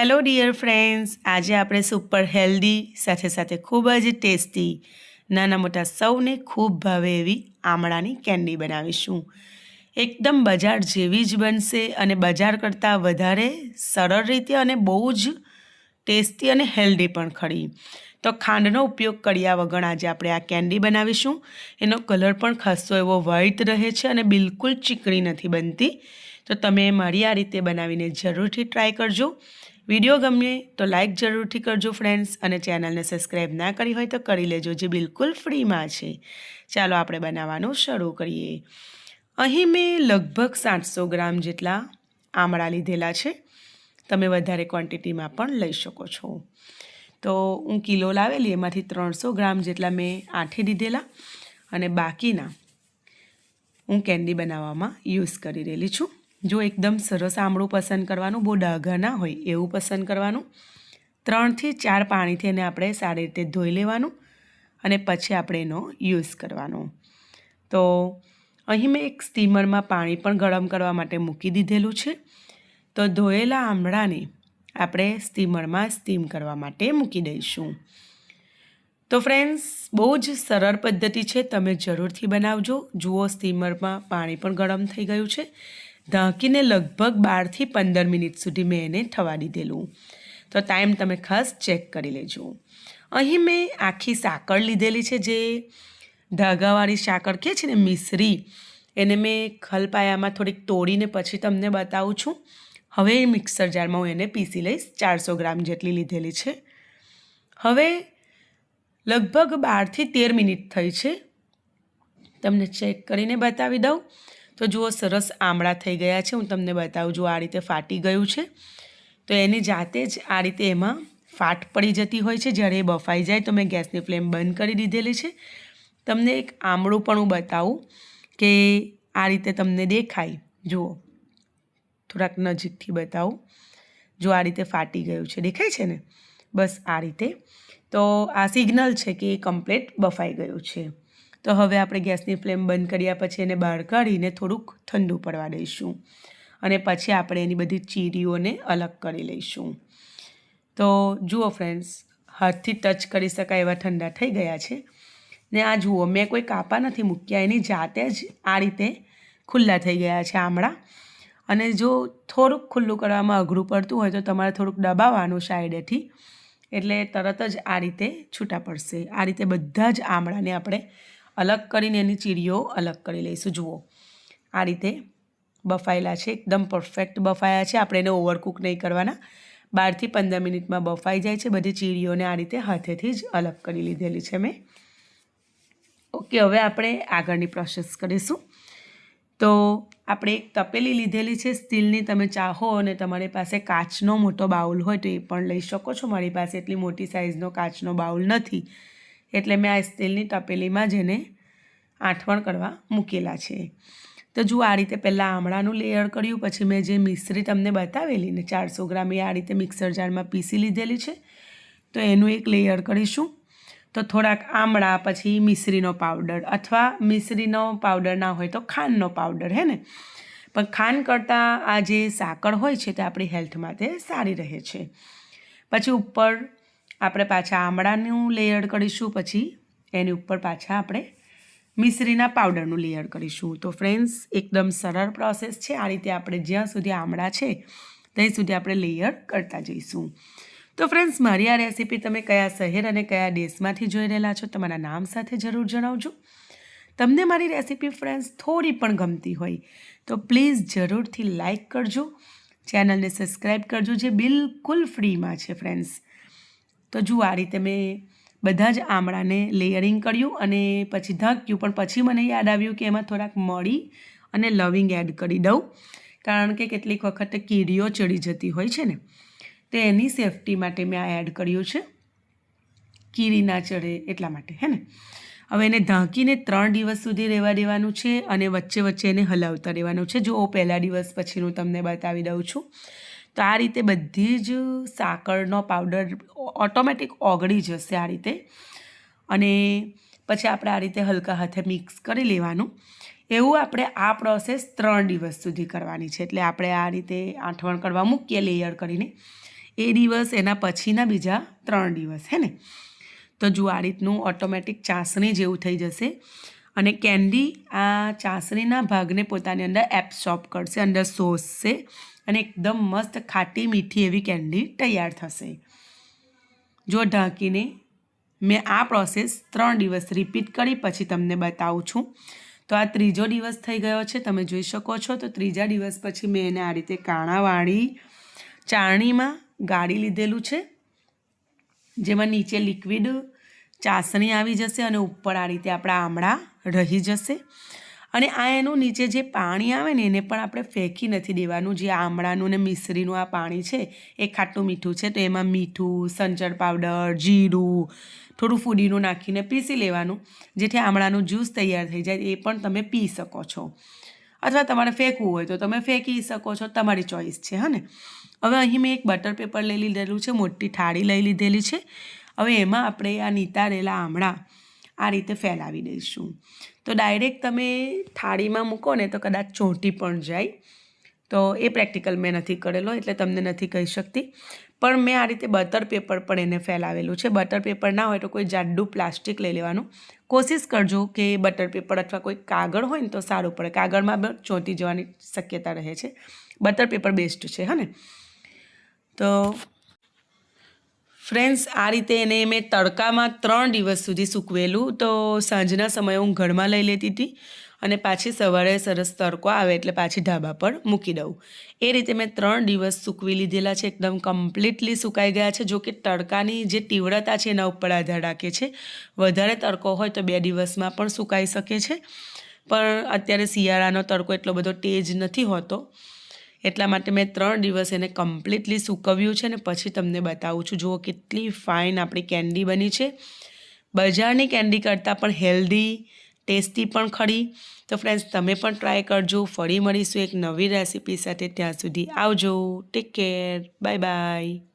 Hello dear friends આજે આપણે super healthy સાથે સાથે ખૂબ જ ટેસ્ટી નાના મોટા સૌને ખૂબ ભાવે એવી આમળાની કેન્ડી બનાવીશું. એકદમ બજાર જેવી જ બનશે અને બજાર કરતાં વધારે સરળ રીતે અને બહુ જ ટેસ્ટી અને હેલ્ધી પણ ખરી. તો ખાંડનો ઉપયોગ કર્યા વગર આજે આપણે આ કેન્ડી બનાવીશું. એનો કલર પણ ખાસો એવો વ્હાઈટ રહે છે અને બિલકુલ ચીકણી નથી બનતી. તો તમે મારી આ રીતે બનાવીને જરૂરથી ટ્રાય કરજો. વીડિયો ગમે તો લાઇક જરૂરથી કરજો ફ્રેન્ડ્સ અને ચેનલને સબસ્ક્રાઈબ ના કરી હોય તો કરી લેજો, જે બિલકુલ ફ્રીમાં છે. ચાલો આપણે બનાવવાનું શરૂ કરીએ. અહીં મેં લગભગ સાતસો ગ્રામ જેટલા આમળા લીધેલા છે. તમે વધારે ક્વોન્ટિટીમાં પણ લઈ શકો છો. તો હું કિલો લાવેલી, એમાંથી ત્રણસો ગ્રામ જેટલા મેં આઠી દીધેલા અને બાકીના હું કેન્ડી બનાવવામાં યુઝ કરી રહેલી છું. જો એકદમ સરસ આમળું પસંદ કરવાનું, બહુ ડાઘા ના હોય, એવું પસંદ કરવાનું. ત્રણથી ચાર પાણીથી એને આપણે સારી રીતે ધોઈ લેવાનું અને પછી આપણે એનો યુઝ કરવાનો. તો અહીં મેં એક સ્ટીમરમાં પાણી પણ ગરમ કરવા માટે મૂકી દીધેલું છે. તો ધોયેલા આમળાને આપણે સ્ટીમરમાં સ્ટીમ કરવા માટે મૂકી દઈશું. તો ફ્રેન્ડ્સ, બહુ જ સરળ પદ્ધતિ છે, તમે જરૂરથી બનાવજો. જુઓ સ્ટીમરમાં પાણી પણ ગરમ થઈ ગયું છે. ઢાંકીને લગભગ બારથી પંદર મિનિટ સુધી મેં એને થવા દીધેલું. તો ટાઈમ તમે ખાસ ચેક કરી લેજો. અહીં મેં આખી સાકર લીધેલી છે જે ધાગાવાળી સાકર કહે છે ને મિશ્રી, એને મેં ખલપાયામાં થોડીક તોડીને પછી તમને બતાવું છું. હવે મિક્સર જારમાં હું એને પીસી લઈશ, ચારસો ગ્રામ જેટલી લીધેલી છે. હવે લગભગ બારથી તેર મિનિટ થઈ છે. તમને ચેક કરીને બતાવી દઉં. તો જુઓ, સરસ આમળા થઈ ગયા છે. હું તમને બતાવું જો આ રીતે ફાટી ગયું છે. તો એની જાતે જ આ રીતે એમાં ફાટ પડી જતી હોય છે. જ્યારે એ બફાઈ જાય તો મેં ગેસની ફ્લેમ બંધ કરી દીધેલી છે. તમને એક આમળું પણ હું બતાવું કે આ રીતે તમને દેખાય. જુઓ, થોડાક નજીકથી બતાવું. જો આ રીતે ફાટી ગયું છે. દેખાય છે ને? બસ આ રીતે. તો આ સિગ્નલ છે કે એ કમ્પ્લેટ બફાઈ ગયું છે. તો હવે આપણે ગેસની ફ્લેમ બંધ કર્યા પછી એને બહાર કાઢીને થોડુંક ઠંડુ પડવા દઈશું. અને પછી આપણે એની બધી ચીરીઓને અલગ કરી લઈશું. તો જુઓ ફ્રેન્ડ્સ, હાથથી ટચ કરી શકાય એવા ઠંડા થઈ ગયા છે. ને આ જુઓ, મેં કોઈ કાપા નથી મૂક્યા, એની જાતે જ આ રીતે ખુલ્લા થઈ ગયા છે આમળા. અને જો થોડુંક ખુલ્લું કરવામાં અઘરું પડતું હોય તો તમારે થોડુંક દબાવવાનું સાઈડેથી એટલે તરત જ આ રીતે છૂટા પડશે. આ રીતે બધા જ આમળાને આપણે અલગ કરીને એની ચીરીઓ અલગ કરી લઈશું. જુઓ, આ રીતે બફાયેલા છે, એકદમ પરફેક્ટ બફાયા છે. આપણે એને ઓવરકુક નહીં કરવાના. બારથી પંદર મિનિટમાં બફાઈ જાય છે. બધી ચીરીઓને આ રીતે હાથેથી જ અલગ કરી લીધેલી છે મેં. ઓકે, હવે આપણે આગળની પ્રોસેસ કરીશું. તો આપણે એક તપેલી લીધેલી છે. સ્ટીલની તમે ચાહો અને તમારી પાસે કાચનો મોટો બાઉલ હોય તો એ પણ લઈ શકો છો. મારી પાસે એટલી મોટી સાઇઝનો કાચનો બાઉલ નથી. એટલે મેં આ સ્ટીલની તપેલીમાં જ એને આઠવણ કરવા મૂકેલા છે. તો જુઓ, આ રીતે પહેલાં આમળાનું લેયર કર્યું, પછી મેં જે મિશ્રી તમને બતાવેલી ને ચારસો ગ્રામ એ આ રીતે મિક્સર જારમાં પીસી લીધેલી છે. તો એનું એક લેયર કરીશું. તો થોડાક આમળા, પછી મિશ્રીનો પાવડર અથવા મિશ્રીનો પાવડર ના હોય તો ખાંડનો પાવડર હે ને? પણ ખાંડ કરતાં આ જે સાકર હોય છે તે આપણી હેલ્થ માટે સારી રહે છે. પછી ઉપર આપણે પાછા આમળાનું લેયર કરીશું, પછી એની ઉપર પાછા આપણે મિશ્રીના પાવડરનું લેયર કરીશું. તો ફ્રેન્ડ્સ એકદમ સરળ પ્રોસેસ છે. આ રીતે આપણે જ્યાં સુધી આમળા છે, ત્યાં સુધી આપણે લેયર કરતા જઈશું. તો ફ્રેન્ડ્સ મારી આ રેસીપી તમે કયા શહેર અને કયા દેશમાંથી જોઈ રહેલા છો, તમારા નામ સાથે જરૂર જણાવજો. તમને મારી રેસીપી ફ્રેન્ડ્સ થોડી પણ ગમતી હોય, તો પ્લીઝ જરૂરથી લાઇક કરજો. ચેનલને સબસ્ક્રાઈબ કરજો, જે બિલકુલ ફ્રીમાં છે ફ્રેન્ડ્સ તો જુઓ, આ રીતે મેં બધા જ આમળાને લેયરિંગ કર્યું અને પછી ઢાંક્યું. પણ પછી મને યાદ આવ્યું કે એમાં થોડાક મળી અને લવિંગ એડ કરી દઉં. કારણ કે કેટલીક વખત કીડીઓ ચડી જતી હોય છે ને, તો એની સેફટી માટે મેં આ એડ કર્યું છે. કીડી ના ચડે એટલા માટે, હે ને? હવે એને ઢાંકીને ત્રણ દિવસ સુધી રહેવા દેવાનું છે અને વચ્ચે વચ્ચે એને હલાવતા રહેવાનું છે. જો પહેલા દિવસ પછીનું તમને બતાવી દઉં છું. તો આ રીતે બધી જ સાકરનો પાવડર ઓટોમેટિક ઓગળી જશે આ રીતે. અને પછી આપણે આ રીતે હલકા હાથે મિક્સ કરી લેવાનું. એવું આપણે આ પ્રોસેસ ત્રણ દિવસ સુધી કરવાની છે. એટલે આપણે આ રીતે આઠવણ કરવા મૂકીએ લેયર કરીને. એ દિવસ એના પછીના બીજા ત્રણ દિવસ, હે ને? તો જુઓ આ રીતનું ઓટોમેટિક ચાસણી જેવું થઈ જશે. અને કેન્ડી આ ચાસણીના ભાગને પોતાની અંદર એબ્સોર્બ કરશે, અંદર શોષશે. અને એકદમ મસ્ત ખાટી મીઠી એવી કેન્ડી તૈયાર થશે. જો ઢાંકીને મેં આ પ્રોસેસ ત્રણ દિવસ રિપીટ કરી, પછી તમને બતાવું છું. તો આ ત્રીજો દિવસ થઈ ગયો છે, તમે જોઈ શકો છો. તો ત્રીજા દિવસ પછી મેં એને આ રીતે કાણાવાળી ચારણીમાં ગાળી લીધેલું છે, જેમાં નીચે લિક્વિડ ચાસણી આવી જશે અને ઉપર આ રીતે આપણા આમળા રહી જશે. અને આ એનું નીચે જે પાણી આવે ને એને પણ આપણે ફેંકી નથી દેવાનું. જે આમળાનું ને મિશ્રીનું આ પાણી છે, એ ખાટું મીઠું છે, તો એમાં મીઠું, સંચળ પાવડર, જીરું, થોડું ફૂડીનું નાખીને પીસી લેવાનું, જેથી આમળાનું જ્યુસ તૈયાર થઈ જાય, એ પણ તમે પી શકો છો. અથવા તમારે ફેંકવું હોય તો તમે ફેંકી શકો છો, તમારી ચોઈસ છે, હા ને? હવે અહીં મેં એક બટર પેપર લઈ લીધેલું છે, મોટી થાળી લઈ લીધેલી છે. હવે એમાં આપણે આ નીતારેલા આમળા આ રીતે ફેલાવી દઈશું. તો ડાયરેક્ટ તમે થાળીમાં મૂકો ને તો કદાચ ચોંટી પણ જાય. તો એ પ્રેક્ટિકલ મેં નથી કરેલો એટલે તમને નથી કહી શકતી. પણ મેં આ રીતે બટર પેપર પણ એને ફેલાવેલું છે. બટર પેપર ના હોય તો કોઈ જાડું પ્લાસ્ટિક લઈ લેવાનું. કોશિશ કરજો કે બટર પેપર અથવા કોઈ કાગળ હોય ને તો સારું પડે. કાગળમાં પણ ચોંટી જવાની શક્યતા રહે છે. બટર પેપર બેસ્ટ છે, હા તો ફ્રેન્ડ્સ, આ રીતે એને મેં તડકામાં ત્રણ દિવસ સુધી સૂકવેલું. તો સાંજના સમયે હું ઘરમાં લઈ લેતી હતી અને પાછી સવારે સરસ તડકો આવે એટલે પાછી ઢાબા પર મૂકી દઉં. એ રીતે મેં ત્રણ દિવસ સૂકવી લીધેલા છે, એકદમ કમ્પ્લીટલી સુકાઈ ગયા છે. જો કે તડકાની જે તીવ્રતા છે એના ઉપર આધાર રાખે છે. વધારે તડકો હોય તો બે દિવસમાં પણ સુકાઈ શકે છે. પણ અત્યારે શિયાળાનો તડકો એટલો બધો તેજ નથી હોતો. એટલા માટે મેં ત્રણ દિવસ એને કમ્પ્લીટલી સૂકવ્યું છે ને પછી તમને બતાવું છું. જુઓ કેટલી ફાઇન આપણી કેન્ડી બની છે. બજારની કેન્ડી કરતાં પણ હેલ્ધી ટેસ્ટી પણ ખરી. તો ફ્રેન્ડ્સ તમે પણ ટ્રાય કરજો. ફરી મળીશું એક નવી રેસીપી સાથે. ત્યાં સુધી આવજો. Take care bye bye